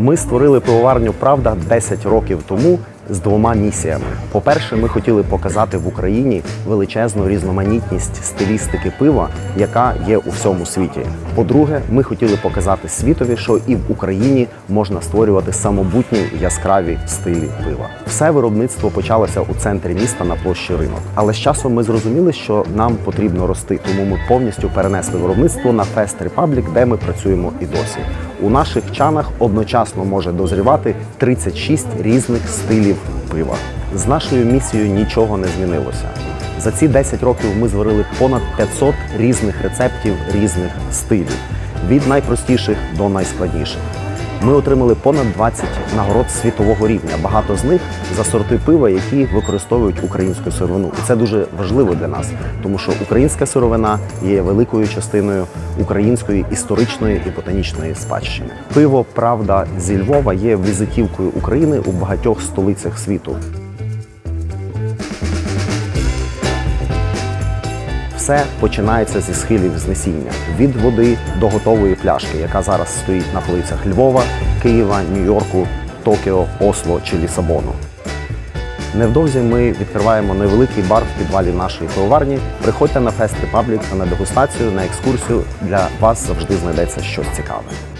Ми створили пивоварню Правда 10 років тому з двома місіями. По-перше, ми хотіли показати в Україні величезну різноманітність стилістики пива, яка є у всьому світі. По-друге, ми хотіли показати світові, що і в Україні можна створювати самобутні яскраві стилі пива. Все виробництво почалося у центрі міста на площі ринок. Але з часом ми зрозуміли, що нам потрібно рости, тому ми повністю перенесли виробництво на Fest Republic, де ми працюємо і досі. У наших чанах одночасно може дозрівати 36 різних стилів пива. З нашою місією нічого не змінилося. За ці 10 років ми зварили понад 500 різних рецептів різних стилів, від найпростіших до найскладніших. Ми отримали понад 20 нагород світового рівня. Багато з них за сорти пива, які використовують українську сировину. І це дуже важливо для нас, тому що українська сировина є великою частиною української історичної і ботанічної спадщини. Пиво Правда зі Львова є візитівкою України у багатьох столицях світу. Все починається зі схилів знесіння від води до готової пляшки, яка зараз стоїть на полицях Львова, Києва, Нью-Йорку, Токіо, Осло чи Лісабону. Невдовзі ми відкриваємо невеликий бар в підвалі нашої пивоварні. Приходьте на Fest Republic на дегустацію, на екскурсію. Для вас завжди знайдеться щось цікаве.